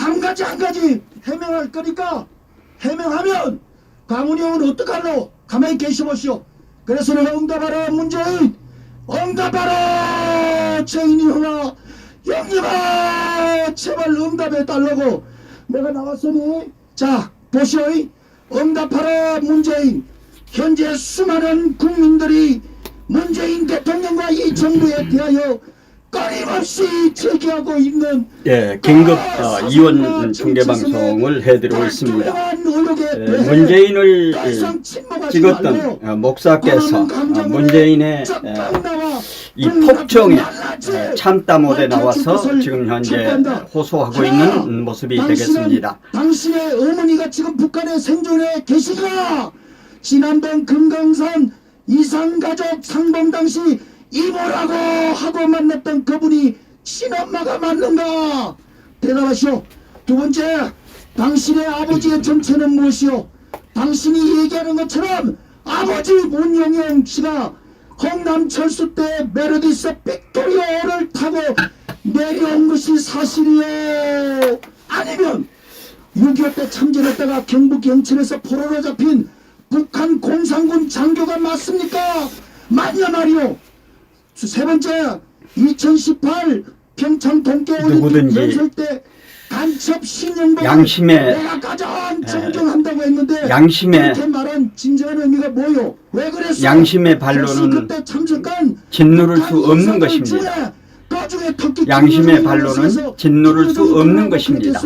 한 가지 한 가지 해명할 거니까 해명하면 강훈이 형은 어떡할로 가만히 계셔보시오. 그래서 내가 응답하라. 문재인! 응답하라! 최인희 형아! 형님아 제발 응답해 달라고. 내가 나왔으니 자 보시오. 응답하라 문재인. 현재 수많은 국민들이 문재인 대통령과 이 정부에 대하여 끊임없이 제기하고 있는 예, 긴급 어, 이원 중계 방송을 해드리고 있습니다. 예, 문재인을 예, 찍었던 어, 목사께서 어, 문재인의 예, 이 폭정에 예, 참다 못해 나와서 지금 현재 호소하고 있는 모습이 되겠습니다. 당신의 어머니가 지금 북한에 생존해 계시가 지난번 금강산 이상가족 상봉 당시 이모라고 하고 만났던 그분이 친엄마가 맞는가? 대답하시오. 두 번째 당신의 아버지의 정체는 무엇이오? 당신이 얘기하는 것처럼 아버지 문영영 씨가 홍남철수 때 메르디스 빅토리아를 타고 내려온 것이 사실이요 아니면 6.25 때 참전했다가 경북 영천에서 포로로 잡힌 북한 공산군 장교가 맞습니까? 맞냐 말이오 세 번째 2018 평창 동계올림픽 연설 때 간첩 신영복 양심에- 내가 가장 존경한다고 했는데 양심에- 말한 진정한 의미가 뭐요? 왜 그랬어? 양심의 반론은 짓누를 수 없는 것입니다. 양심의 반론은 짓누를 수 없는 것입니다.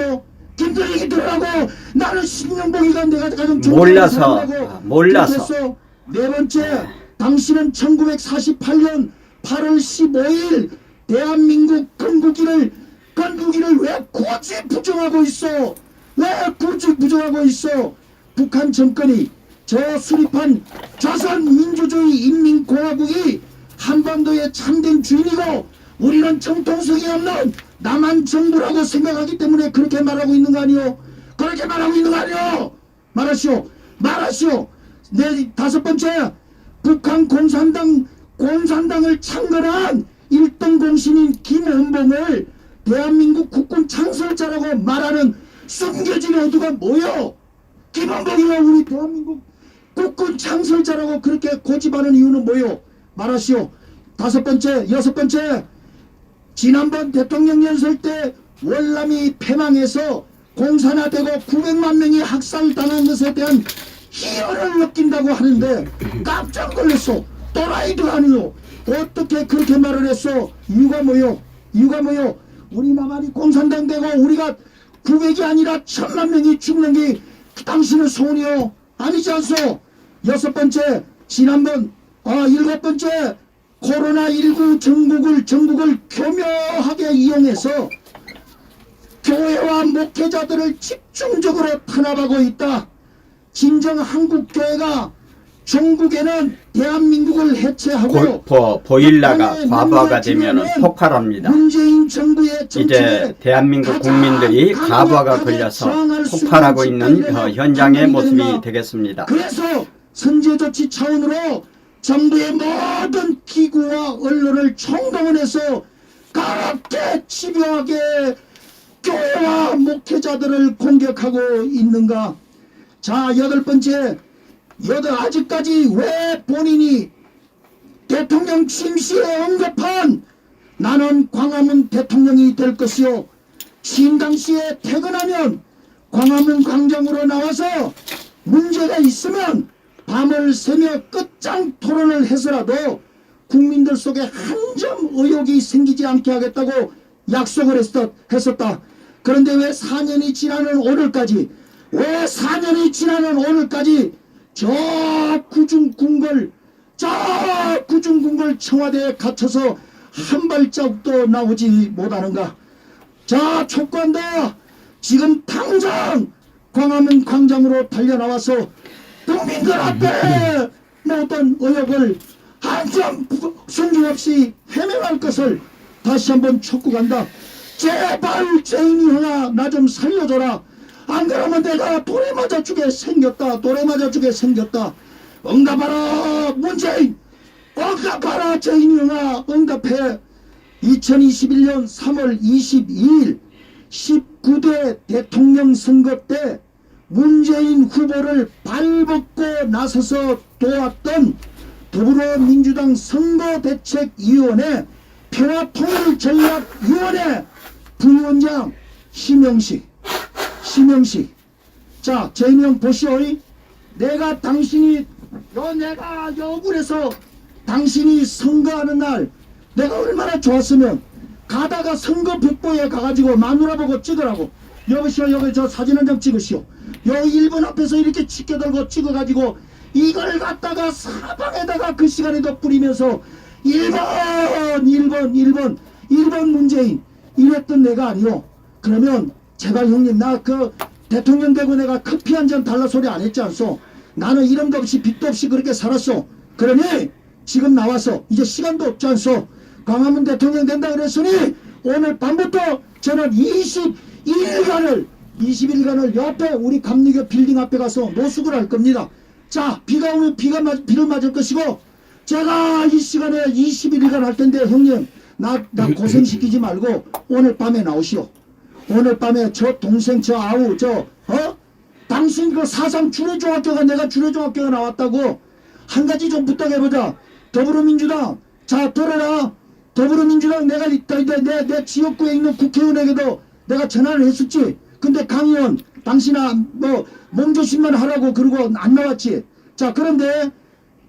들어가고 나는 신영복이가 내가 가장 몰라서, 몰라서. 네 번째 당신은 1948년 8월 15일 대한민국 건국기를 건국기를 왜 굳이 부정하고 있어? 왜 굳이 부정하고 있어? 북한 정권이 저 수립한 조선민주주의 인민공화국이 한반도의 참된 주인이고 우리는 정통성이 없는 남한 정부라고 생각하기 때문에 그렇게 말하고 있는 거 아니오? 그렇게 말하고 있는 거 아니오? 말하시오. 말하시오. 네 다섯 번째 북한 공산당 공산당을 창건한 일등 공신인 김원봉을 대한민국 국군 창설자라고 말하는 숨겨진 어두가 뭐요? 김원봉이가 우리 대한민국 국군 창설자라고 그렇게 고집하는 이유는 뭐요? 말하시오. 다섯 번째, 여섯 번째, 지난번 대통령 연설 때 월남이 패망해서 공산화되고 900만 명이 학살당한 것에 대한 희열을 느낀다고 하는데 깜짝 놀랐어. 또라이도 아니요. 어떻게 그렇게 말을 했어? 이유가 뭐요? 이유가 뭐요? 우리 남한이 공산당 되고 우리가 900이 아니라 천만 명이 죽는 게 당신의 소원이요? 아니지 않소? 여섯 번째, 지난번, 아, 일곱 번째, 코로나19 전국을, 전국을 교묘하게 이용해서 교회와 목회자들을 집중적으로 탄압하고 있다. 진정 한국 교회가 종국에는 대한민국을 해체하고 고, 보, 보일러가 과부하가 되면 폭발합니다. 문재인 정부의 정책에 이제 대한민국 국민들이 강력하게 걸려서 폭발하고 있는 어, 현장의 모습이. 되겠습니다. 그래서 선제 조치 차원으로 정부의 모든 기구와 언론을 총동원해서 가볍게 집요하게 교회와 목회자들을 공격하고 있는가? 자 여덟 번째 여덟 아직까지 왜 본인이 대통령 취임시에 언급한 나는 광화문 대통령이 될 것이요 신당시에 퇴근하면 광화문 광장으로 나와서 문제가 있으면 밤을 새며 끝장 토론을 해서라도 국민들 속에 한 점 의혹이 생기지 않게 하겠다고 약속을 했었, 했었다. 그런데 왜 4년이 지나는 오늘까지 왜 4년이 지나는 오늘까지 저 구중 궁궐 저 구중 궁궐 청와대에 갇혀서 한 발자국도 나오지 못하는가? 자 촉구한다! 지금 당장 광화문 광장으로 달려나와서 국민들 앞에 모든 의혹을 한점 숨김없이 해명할 것을 다시 한번 촉구한다. 제발 제인이 형아 나좀 살려줘라 안 그러면 내가 돌에 맞아 주게 생겼다 돌에 맞아 주게 생겼다. 응답하라 문재인. 응답하라 형아. 응답해. 2021년 3월 22일 19대 대통령 선거 때 문재인 후보를 발벗고 나서서 도왔던 더불어민주당 선거대책위원회 평화통일전략위원회 부위원장 심영식 심영식 자 재명 보시오 내가 당신이 요 내가 요 억울해서 당신이 선거하는 날 내가 얼마나 좋았으면 가다가 선거 북보에 가가지고 마누라 보고 찍으라고. 여보시오 여기 저 사진 한 장 찍으시오. 요 1번 앞에서 이렇게 치켜들고 찍어가지고 이걸 갖다가 사방에다가 그 시간에도 뿌리면서 1번 1번 1번 1번 문재인 이랬던 내가 아니오. 그러면 제발 형님 나 그 대통령 되고 내가 커피 한 잔 달라 소리 안 했지 않소? 나는 이름도 없이 빚도 없이 그렇게 살았어 그러니 지금 나와서 이제 시간도 없지 않소? 광화문 대통령 된다 그랬으니 오늘 밤부터 저는 21일간을 20일간을 옆에 우리 감리교 빌딩 앞에 가서 노숙을 할 겁니다. 자 비가 오면 비가 맞, 비를 맞을 것이고 제가 이 시간에 21일간 할 텐데 형님 나, 나 고생시키지 말고 오늘 밤에 나오시오 오늘 밤에 저 동생 저 아우 저 어? 당신 그 사상 주례중학교가 내가 주례중학교가 나왔다고 한 가지 좀 부탁해보자 더불어민주당 자 들어라 더불어민주당 내가 내, 내, 내 지역구에 있는 국회의원에게도 내가 전화를 했었지 근데 강 의원 당신아 뭐 몸조심만 하라고 그러고 안 나왔지 자 그런데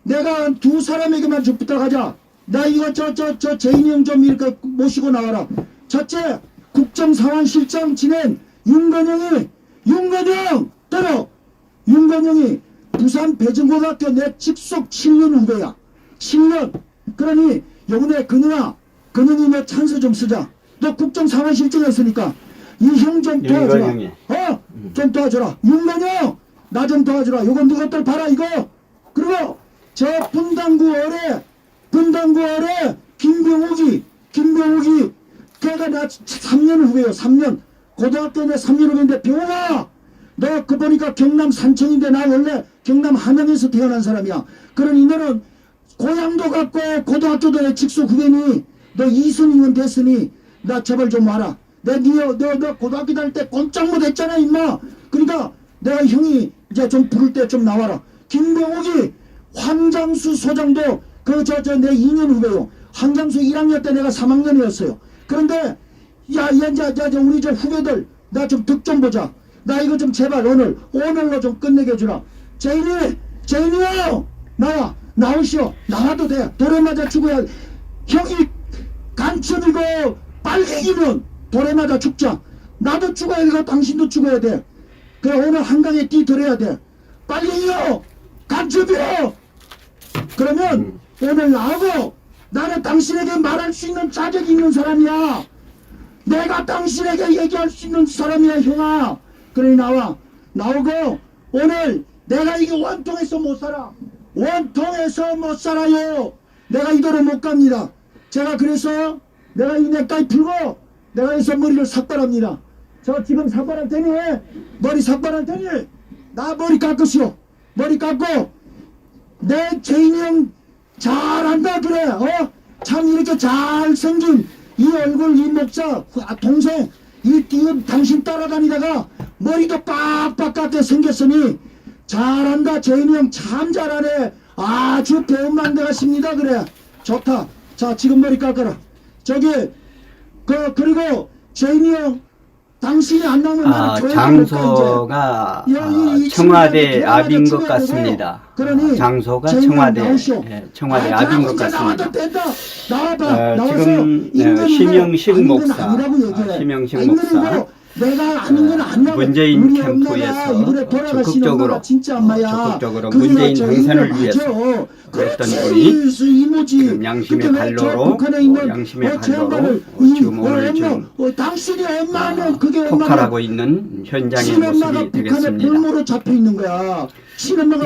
내가 두 사람에게만 좀 부탁하자. 나 이거 저 저 저 제인이 형 좀 이렇게 모시고 나와라. 첫째 국정상황실장 지낸 윤건영이 윤건영 들어 윤건영이 부산 배정고등학교 내 직속 7년 후배야. 7년. 그러니 요번에 그누나 그누니 내 찬스 좀 쓰자. 너 국정상황실장이었으니까 이형 좀 도와줘라. 윤건영이. 어? 좀 도와줘라. 윤건영 나 좀 도와줘라. 요건 너것들 봐라 이거. 그리고 저 분당구 어뢰 분당구 어뢰 김병욱이 김병욱이 걔가 나 3년 후배요 3년. 고등학교 내 3년 후배인데 병욱아 너그 보니까 경남 산청인데 나 원래 경남 함양에서 태어난 사람이야. 그러니 너는 고향도 같고 고등학교도 내 직속 후배니. 너 이순이면 됐으니 나 제발 좀 와라. 내너너 너, 너 고등학교 다닐 때 꼼짝 못했잖아 임마. 그러니까 내가 형이 이제 좀 부를 때 좀 나와라. 김병욱이 황장수 소장도 그 저 저 내 2년 후배요. 황장수 1학년 때 내가 3학년이었어요. 그런데 야, 야, 야, 야, 야, 우리 저 후배들 나 좀 득 좀 보자. 나 이거 좀 제발 오늘 오늘로 좀 끝내게 해주라. 제인이 제인이 형 나와 나오시오. 나와도 돼. 돌에 맞아 죽어야 형이 간첩이고 빨갱이면 돌에 맞아 죽자. 나도 죽어야 되고 당신도 죽어야 돼. 그래 오늘 한강에 뛰들어야 돼. 빨갱이요 간첩이요 그러면 오늘 나하고 나는 당신에게 말할 수 있는 자격이 있는 사람이야. 내가 당신에게 얘기할 수 있는 사람이야, 형아. 그래 나와. 나오고 오늘 내가 이게 원통해서 못 살아. 원통해서 못 살아요. 내가 이대로 못 갑니다. 제가 그래서 내가 이 넥타이 풀고 내가 해서 머리를 삭발합니다. 저 지금 삭발할 테니 머리 삭발할 테니 나 머리 깎으시오. 머리 깎고 내 제인이 형 잘한다 그래. 어? 참 이렇게 잘생긴 이 얼굴 이 목자 아, 동생 이 띠은 당신 따라다니다가 머리도 빡빡하게 생겼으니 잘한다. 제인이 형 참 잘하네. 아주 배운만 되었습니다. 그래. 좋다. 자 지금 머리 깎아라. 저기 그 그리고 제인이 형 당신이 안 나오면 아, 나는 갈까, 장소가 아, 청와대 앞인 것 들어가야 같습니다. 아, 장소가 청와대. 예, 청와대 아, 앞인 것 혼자 나와도 같습니다. 나와서 지금, 네, 인간이고 심영식 목사. 아, 심영식 목사. 내가 아닌 건 아니라고. 문재인 우리 캠프에서 엄마가 이번에 돌아가신 적극적으로, 진짜 엄마야. 어, 적극적으로 문재인 저 당선을 위해서. 그랬던. 분이. 지금 양심의 발로로, 어, 양심의 어, 저 발로로, 어, 이- 지금 어, 오늘 지금 어, 폭발하고 있는 현장의 모습이 되겠습니다.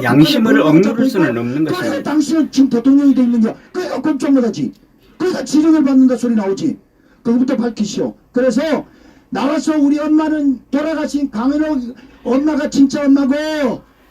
양심을 억누를 수는 없는 것입니다. 당신은 지금 대통령이 돼 있는 거야. 그러니까 꼼짝 못하지. 그러니까 지령을 받는다 소리 나오지. 그거부터 밝히시오. 그래서 나와서 우리 엄마는 돌아가신 강은옥 엄마가 진짜 엄마고,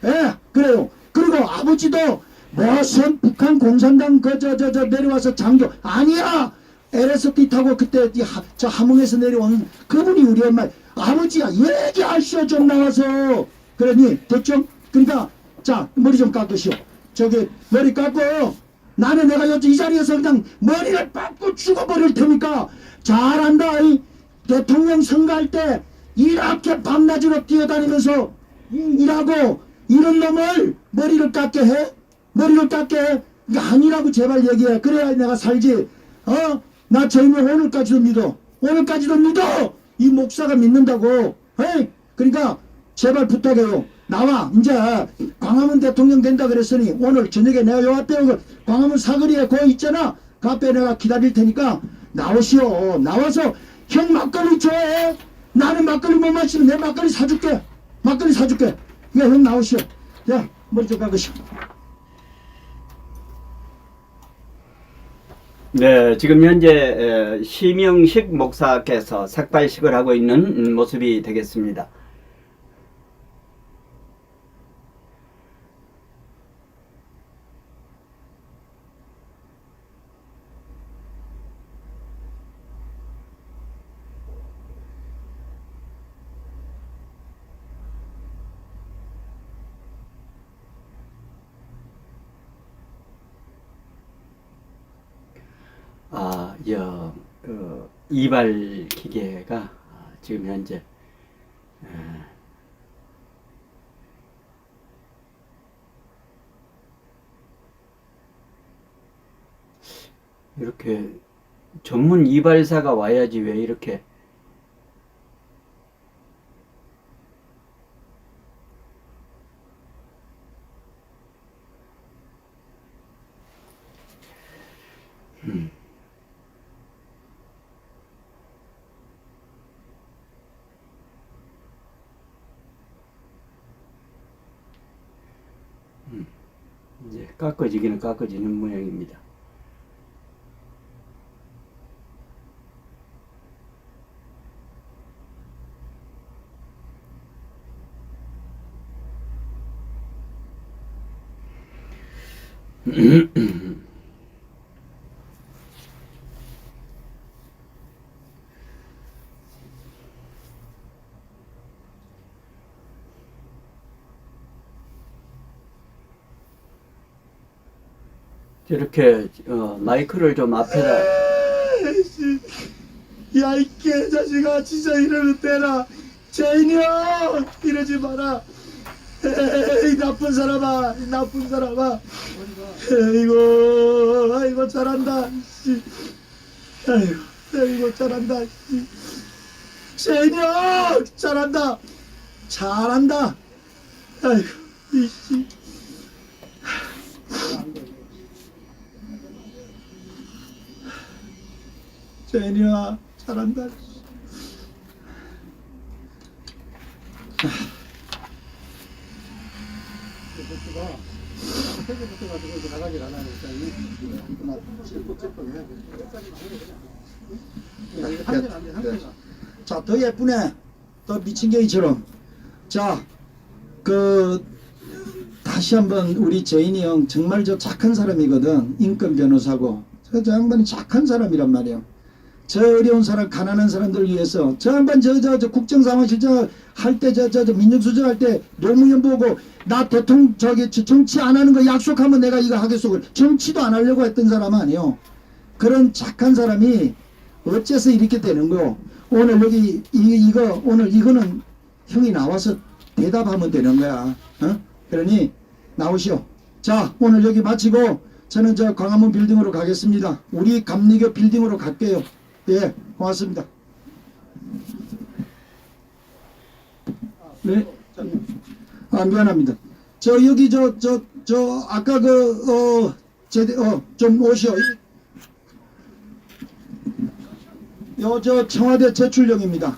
예, 그래요. 그리고 아버지도 무슨 북한 공산당 그저저저 내려와서 장교 아니야. LSD 타고 그때 저 함흥에서 내려온 그분이 우리 엄마 아버지야 얘기하시오 좀 나와서 그러니 됐죠? 그러니까 자 머리 좀 깎으시오 저기 머리 깎고 나는 내가 여기 이 자리에서 그냥 머리를 깎고 죽어버릴 테니까 잘한다 이 대통령 선거할 때 이렇게 밤낮으로 뛰어다니면서 이- 일하고 이런 놈을 머리를 깎게 해? 머리를 깎게 해? 이거 아니라고 제발 얘기해. 그래야 내가 살지. 어? 나 저희는 오늘까지도 믿어. 오늘까지도 믿어! 이 목사가 믿는다고. 에이? 그러니까 제발 부탁해요. 나와 이제. 광화문 대통령 된다 그랬으니 오늘 저녁에 내가 요 앞에 그 광화문 사거리에 거 있잖아. 그 앞에 내가 기다릴 테니까 나오시오. 나와서 형 막걸리 좋아해? 나는 막걸리 못 마시면 내 막걸리 사줄게. 막걸리 사줄게. 야 형 나오시오. 야 머리 좀 깎으시오. 네, 지금 현재 에, 심영식 목사께서 삭발식을 하고 있는 음, 모습이 되겠습니다. 아, 여, 그, 이발 기계가 아, 지금 현재 에, 이렇게 전문 이발사가 와야지 왜 이렇게 이제 깎아지기는 깎아지는 모양입니다. 이렇게 어, 마이크를 좀 앞에다 야, 이 개자식아, 진짜 이러면 되나? 제인형! 이러지 마라. 에이, 나쁜 사람아, 이 나쁜 사람아. 아이고, 아이고, 잘한다. 씨. 아이고, 아이고, 잘한다. 씨. 제인형! 잘한다. 잘한다. 아이고, 이씨. 제인이야, 잘한다. 자, 더 예쁘네. 더 미친 개이처럼. 자, 그 다시 한번 우리 제인이 형 정말 저 착한 사람이거든. 인권 변호사고. 저, 저 양반이 착한 사람이란 말이야. 저 어려운 사람, 가난한 사람들 위해서 저 양반 저 저 저 국정상황실장 할 때 저 저 저 민정수석 할 때 노무현 보고 나 대통령 저기 저 정치 안 하는 거 약속하면 내가 이거 하겠소. 정치도 안 하려고 했던 사람 아니요. 그런 착한 사람이 어째서 이렇게 되는 거? 오늘 여기 이 이거 오늘 이거는 형이 나와서 대답하면 되는 거야. 어? 그러니 나오시오. 자 오늘 여기 마치고 저는 저 광화문 빌딩으로 가겠습니다. 우리 감리교 빌딩으로 갈게요. 예, 고맙습니다. 네. 아 미안합니다. 저 여기 저 저 저 아까 그어 제대 어좀 오시오. 요저 청와대 제출령입니다.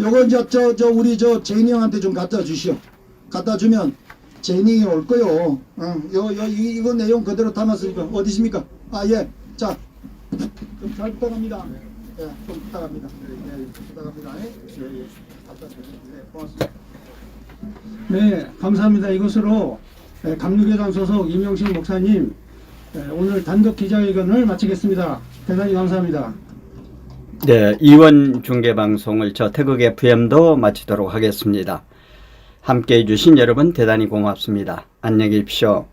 요거 이제 저 저 우리 저 제인이 형한테 좀 갖다 주시오. 갖다 주면 형이 올 거요. 응. 요요 이 이거 내용 그대로 담았으니까 어디십니까? 아 예. 자. 좀잘 부탁합니다. 예, 좀 부탁합니다. 예, 예, 부탁합니다. 예, 예. 네, 고맙습니다. 네, 감사합니다. 이것으로 예, 감리교단 소속 임용식 목사님 예, 오늘 단독 기자회견을 마치겠습니다. 대단히 감사합니다. 네, 이원 중계 방송을 저 태극 FM도 마치도록 하겠습니다. 함께 해주신 여러분 대단히 고맙습니다. 안녕히 계십시오.